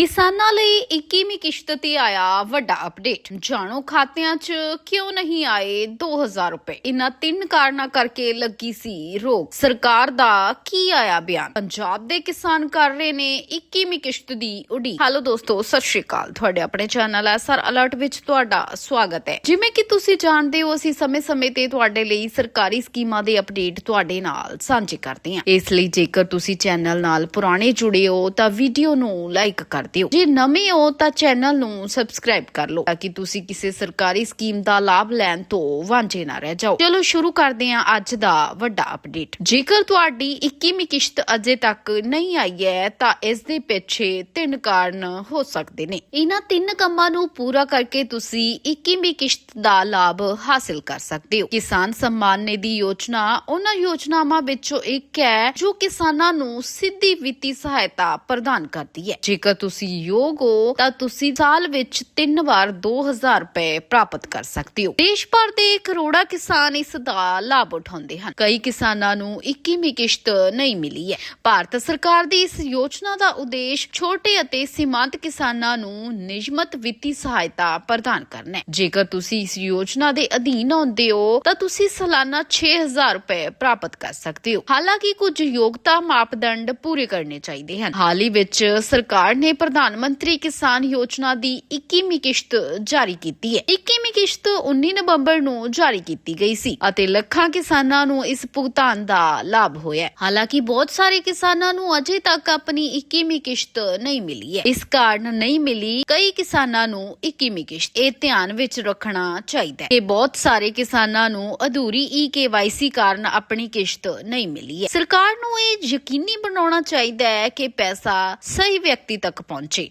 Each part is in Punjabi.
ਕਿਸਾਨਾਂ ਲਈ 21ਵੀਂ ਕਿਸ਼ਤ ਤੇ ਆਇਆ ਵੱਡਾ ਅਪਡੇਟ ਜਾਣੋ, ਖਾਤਿਆਂ 'ਚ ਕਿਉਂ ਨਹੀਂ ਆਏ 2000 ਰੁਪਏ? ਇਨ੍ਹਾਂ ਤਿੰਨ ਕਾਰਨਾਂ ਕਰਕੇ ਲੱਗੀ ਸੀ ਰੋਕ। ਸਰਕਾਰ ਦਾ ਕੀ ਆਇਆ ਬਿਆਨ? ਪੰਜਾਬ ਦੇ ਕਿਸਾਨ ਕਰ ਰਹੇ ਨੇ 21ਵੀਂ ਕਿਸ਼ਤ ਦੀ ਉਡੀਕ? ਹੈਲੋ ਦੋਸਤੋ, ਸਤਿ ਸ਼੍ਰੀ ਅਕਾਲ। ਤੁਹਾਡੇ ਆਪਣੇ ਚੈਨਲ ਐਸਆਰ ਅਲਰਟ ਵਿੱਚ ਤੁਹਾਡਾ ਸਵਾਗਤ ਹੈ। ਜਿਵੇਂ ਕਿ ਤੁਸੀਂ ਜਾਣਦੇ ਹੋ, ਅਸੀਂ ਸਮੇਂ-ਸਮੇਂ ਤੇ ਤੁਹਾਡੇ ਲਈ ਸਰਕਾਰੀ ਸਕੀਮਾਂ ਦੇ ਅਪਡੇਟ ਤੁਹਾਡੇ ਨਾਲ ਸਾਂਝੇ ਕਰਦੇ ਹਾਂ। ਇਸ ਲਈ ਜੇਕਰ ਤੁਸੀਂ ਚੈਨਲ ਨਾਲ ਪੁਰਾਣੇ ਜੁੜੇ ਹੋ, ਤਾਂ ਵੀਡੀਓ ਨੂੰ ਲਾਈਕ ਕਰ ਦਿਓ ਜੇ ਨਵੇਂ ਹੋ ਤਾਂ ਚੈਨਲ ਨੂੰ ਸਬਸਕ੍ਰਾਈਬ ਕਰ ਲਓ ਤਾਂ ਕਿ ਤੁਸੀਂ ਕਿਸੇ ਸਰਕਾਰੀ ਸਕੀਮ ਦਾ ਲਾਭ ਲੈਣ ਤੋਂ ਵਾਂਝੇ ਨਾ ਰਹਿ ਜਾਓ। ਚਲੋ ਸ਼ੁਰੂ ਕਰਦੇ ਹਾਂ ਅੱਜ ਦਾ ਵੱਡਾ ਅਪਡੇਟ ਜੇਕਰ ਤੁਹਾਡੀ 21ਵੀਂ ਕਿਸ਼ਤ ਅਜੇ ਤੱਕ ਨਹੀਂ ਆਈ ਹੈ ਤਾਂ ਇਸ ਦੇ ਪਿੱਛੇ ਤਿੰਨ ਕਾਰਨ ਹੋ ਸਕਦੇ ਨੇ। ਇਹਨਾਂ ਤਿੰਨ ਕੰਮਾਂ ਨੂੰ ਪੂਰਾ ਕਰਕੇ ਤੁਸੀਂ 21ਵੀਂ ਕਿਸ਼ਤ ਦਾ ਲਾਭ ਹਾਸਿਲ ਕਰ ਸਕਦੇ ਹੋ। ਕਿਸਾਨ ਸਨਮਾਨ ਨਿਧੀ ਯੋਜਨਾ ਉਹਨਾਂ ਯੋਜਨਾਵਾਂ ਵਿੱਚੋਂ ਇੱਕ ਹੈ ਜੋ ਕਿਸਾਨਾਂ ਨੂੰ ਸਿੱਧੀ ਵਿੱਤੀ ਸਹਾਇਤਾ ਪ੍ਰਦਾਨ ਕਰਦੀ ਹੈ। ਜੇਕਰ ਤੁਸੀਂ ਯੋਗ ਹੋ, ਤਾਂ ਤੁਸੀਂ ਸਾਲ ਵਿੱਚ ਤਿੰਨ ਵਾਰ 2000 ਰੁਪਏ ਪ੍ਰਾਪਤ ਕਰ ਸਕਦੇ ਹੋ। ਦੇਸ਼ ਭਰ ਦੇ ਕਰੋੜਾ ਕਿਸਾਨ ਇਸ ਦਾ ਲਾਭ ਉਠਾਉਂਦੇ ਹਨ। ਕਈ ਕਿਸਾਨਾਂ ਨੂੰ 21ਵੀਂ ਕਿਸ਼ਤ ਨਹੀਂ ਮਿਲੀ ਹੈ। ਭਾਰਤ ਸਰਕਾਰ ਦੀ ਇਸ ਯੋਜਨਾ ਦਾ ਉਦੇਸ਼ ਛੋਟੇ ਅਤੇ ਸੀਮਾਂਤ ਕਿਸਾਨਾਂ ਨੂੰ ਨਿਯਮਤ ਵਿੱਤੀ ਸਹਾਇਤਾ ਪ੍ਰਦਾਨ ਕਰਨਾ ਹੈ। ਜੇਕਰ ਤੁਸੀਂ ਇਸ ਯੋਜਨਾ ਦੇ ਅਧੀਨ ਆਉਂਦੇ ਹੋ, ਤਾਂ ਤੁਸੀਂ ਸਾਲਾਨਾ 6000 ਰੁਪਏ ਪ੍ਰਾਪਤ ਕਰ ਸਕਦੇ ਹੋ। ਹਾਲਾਂਕਿ ਕੁਝ ਯੋਗਤਾ ਮਾਪਦੰਡ ਪੂਰੇ ਕਰਨੇ ਚਾਹੀਦੇ ਹਨ। ਹਾਲ ਹੀ ਵਿੱਚ ਸਰਕਾਰ ਨੇ ਪ੍ਰਧਾਨ ਮੰਤਰੀ ਕਿਸਾਨ ਯੋਜਨਾ ਦੀ 21ਵੀਂ ਕਿਸ਼ਤ ਜਾਰੀ ਕੀਤੀ ਹੈ। 21ਵੀਂ ਕਿਸ਼ਤ 19 ਨਵੰਬਰ ਨੂੰ ਜਾਰੀ ਕੀਤੀ ਗਈ ਸੀ ਅਤੇ ਲੱਖਾਂ ਕਿਸਾਨਾਂ ਨੂੰ ਇਸ ਭੁਗਤਾਨ ਦਾ ਲਾਭ ਹੋਇਆ ਹੈ। ਹਾਲਾਂਕਿ ਬਹੁਤ ਸਾਰੇ ਕਿਸਾਨਾਂ ਨੂੰ ਅਜੇ ਤੱਕ ਆਪਣੀ 21ਵੀਂ ਕਿਸ਼ਤ ਨਹੀਂ ਮਿਲੀ ਹੈ। ਇਸ ਕਾਰਨ ਨਹੀਂ ਮਿਲੀ ਕਈ ਕਿਸਾਨਾਂ ਨੂੰ 21ਵੀਂ ਕਿਸ਼ਤ। ਇਹ ਧਿਆਨ ਵਿੱਚ ਰੱਖਣਾ ਚਾਹੀਦਾ ਹੈ ਕਿ ਬਹੁਤ ਸਾਰੇ ਕਿਸਾਨਾਂ ਨੂੰ ਅਧੂਰੀ ਈ ਕਾਰਨ ਆਪਣੀ ਕਿਸ਼ਤ ਨਹੀਂ ਮਿਲੀ ਹੈ। ਸਰਕਾਰ ਨੂੰ ਇਹ ਯਕੀਨੀ ਬਣਾਉਣਾ ਚਾਹੀਦਾ ਹੈ ਕਿ ਪੈਸਾ ਸਹੀ ਵਿਅਕਤੀ ਤੱਕ ਪਹੁੰਚੇ।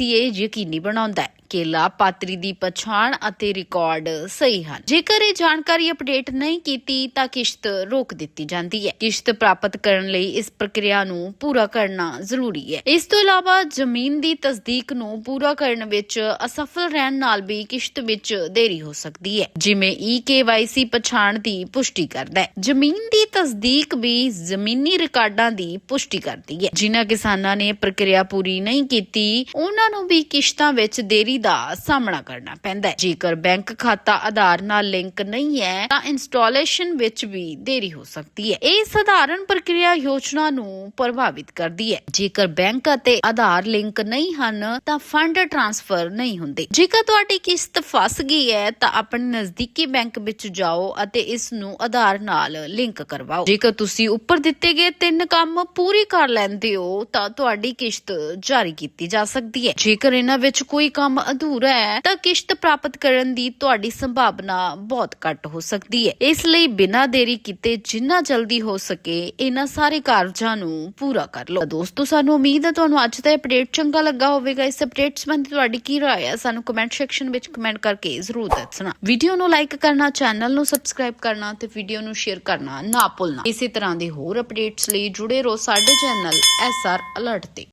ਈ ਇਹ ਯਕੀਨੀ ਬਣਾਉਂਦਾ ਹੈ। ਕਿ ਲਾਭਪਾਤਰੀ ਦੀ ਪਛਾਣ ਅਤੇ ਰਿਕਾਰਡ ਸਹੀ ਹਨ। ਜੇਕਰ ਇਹ ਜਾਣਕਾਰੀ ਅਪਡੇਟ ਨਹੀਂ ਕੀਤੀ, ਤਾਂ ਕਿਸ਼ਤ ਰੋਕ ਦਿੱਤੀ ਜਾਂਦੀ ਹੈ। ਕਿਸ਼ਤ ਪ੍ਰਾਪਤ ਕਰਨ ਲਈ ਇਸ ਪ੍ਰਕਿਰਿਆ ਨੂੰ ਪੂਰਾ ਕਰਨਾ ਜ਼ਰੂਰੀ ਹੈ। ਇਸ ਤੋਂ ਇਲਾਵਾ ਜ਼ਮੀਨ ਦੀ ਤਸਦੀਕ ਨੂੰ ਪੂਰਾ ਕਰਨ ਵਿੱਚ ਅਸਫਲ ਰਹਿਣ ਨਾਲ ਵੀ ਕਿਸ਼ਤ ਵਿੱਚ ਦੇਰੀ ਹੋ ਸਕਦੀ ਹੈ। ਜਿਵੇਂ ਈ ਪਛਾਣ ਦੀ ਪੁਸ਼ਟੀ ਕਰਦਾ ਹੈ। ਜ਼ਮੀਨ ਦੀ ਤਸਦੀਕ ਵੀ ਜ਼ਮੀਨੀ ਰਿਕਾਰਡਾਂ ਦੀ ਪੁਸ਼ਟੀ ਕਰਦੀ ਹੈ। ਜਿਨ੍ਹਾਂ ਕਿਸਾਨਾਂ ਨੇ ਪ੍ਰਕਿਰਿਆ ਪੂਰੀ ਨਹੀਂ ਕੀਤੀ, ਉਹਨਾਂ ਨੂੰ ਵੀ ਕਿਸ਼ਤਾਂ ਵਿੱਚ ਦੇਰੀ ਦਾ ਸਾਹਮਣਾ ਕਰਨਾ ਪੈਂਦਾ ਹੈ। ਜੇਕਰ ਬੈਂਕ ਖਾਤਾ ਆਧਾਰ ਨਾਲ ਲਿੰਕ ਨਹੀਂ ਹੈ, ਤਾਂ ਇੰਸਟਾਲੇਸ਼ਨ ਵਿੱਚ ਵੀ ਦੇਰੀ ਹੋ ਸਕਦੀ ਹੈ। ਇਹ ਸਧਾਰਨ ਪ੍ਰਕਿਰਿਆ ਯੋਜਨਾ ਨੂੰ ਪ੍ਰਭਾਵਿਤ ਕਰਦੀ ਹੈ। ਜੇਕਰ ਬੈਂਕ ਅਤੇ ਆਧਾਰ ਲਿੰਕ ਨਹੀਂ ਹਨ, ਤਾਂ ਫੰਡ ਟ੍ਰਾਂਸਫਰ ਨਹੀਂ ਹੁੰਦੇ। ਜੇਕਰ ਤੁਹਾਡੀ ਕਿਸ਼ਤ ਫਸ ਗਈ ਹੈ, ਤਾਂ ਆਪਣੇ ਨਜ਼ਦੀਕੀ ਬੈਂਕ ਵਿੱਚ ਜਾਓ ਅਤੇ ਇਸ ਨੂੰ ਆਧਾਰ ਨਾਲ ਲਿੰਕ ਕਰਵਾਓ। ਜੇਕਰ ਤੁਸੀਂ ਉੱਪਰ ਦਿੱਤੇ ਗਏ ਤਿੰਨ ਕੰਮ ਪੂਰੀ ਕਰ ਲੈਂਦੇ ਹੋ, ਤਾਂ ਤੁਹਾਡੀ ਕਿਸ਼ਤ ਜਾਰੀ ਕੀਤੀ ਜਾ ਸਕਦੀ ਹੈ। ਜੇਕਰ ਇਹਨਾਂ ਵਿੱਚ ਕੋਈ ਕੰਮ ਅਧੂਰਾ ਹੈ, ਤਾਂ ਕਿਸ਼ਤ ਪ੍ਰਾਪਤ ਕਰਨ ਦੀ ਤੁਹਾਡੀ ਸੰਭਾਵਨਾ ਬਹੁਤ ਘੱਟ ਹੋ ਸਕਦੀ ਹੈ। ਇਸ ਲਈ ਬਿਨਾਂ ਦੇਰੀ ਕੀਤੇ ਜਿੰਨਾ ਜਲਦੀ ਹੋ ਸਕੇ, ਇਹਨਾਂ ਸਾਰੇ ਕਾਰਜਾਂ ਨੂੰ ਪੂਰਾ ਕਰ ਲਓ। ਦੋਸਤੋ, ਸਾਨੂੰ ਉਮੀਦ ਹੈ ਤੁਹਾਨੂੰ ਅੱਜ ਦਾ ਅਪਡੇਟ ਚੰਗਾ ਲੱਗਾ ਹੋਵੇਗਾ। ਇਸ ਅਪਡੇਟ ਸੰਬੰਧੀ ਤੁਹਾਡੀ ਕੀ ਰਾਏ ਹੈ, ਸਾਨੂੰ ਕਮੈਂਟ ਸੈਕਸ਼ਨ ਵਿੱਚ ਕਮੈਂਟ ਕਰਕੇ ਜ਼ਰੂਰ ਦੱਸਣਾ। ਵੀਡੀਓ ਨੂੰ ਲਾਈਕ ਕਰਨਾ ਚੈਨਲ ਨੂੰ ਸਬਸਕ੍ਰਾਈਬ ਕਰਨਾ ਤੇ ਵੀਡੀਓ ਨੂੰ ਸ਼ੇਅਰ ਕਰਨਾ ਨਾ ਭੁੱਲਣਾ। ਇਸੇ ਤਰ੍ਹਾਂ ਦੇ ਹੋਰ ਅਪਡੇਟਸ ਲਈ ਜੁੜੇ ਰਹੋ ਸਾਡੇ ਚੈਨਲ ਐਸਆਰ ਅਲਰਟ ਤੇ।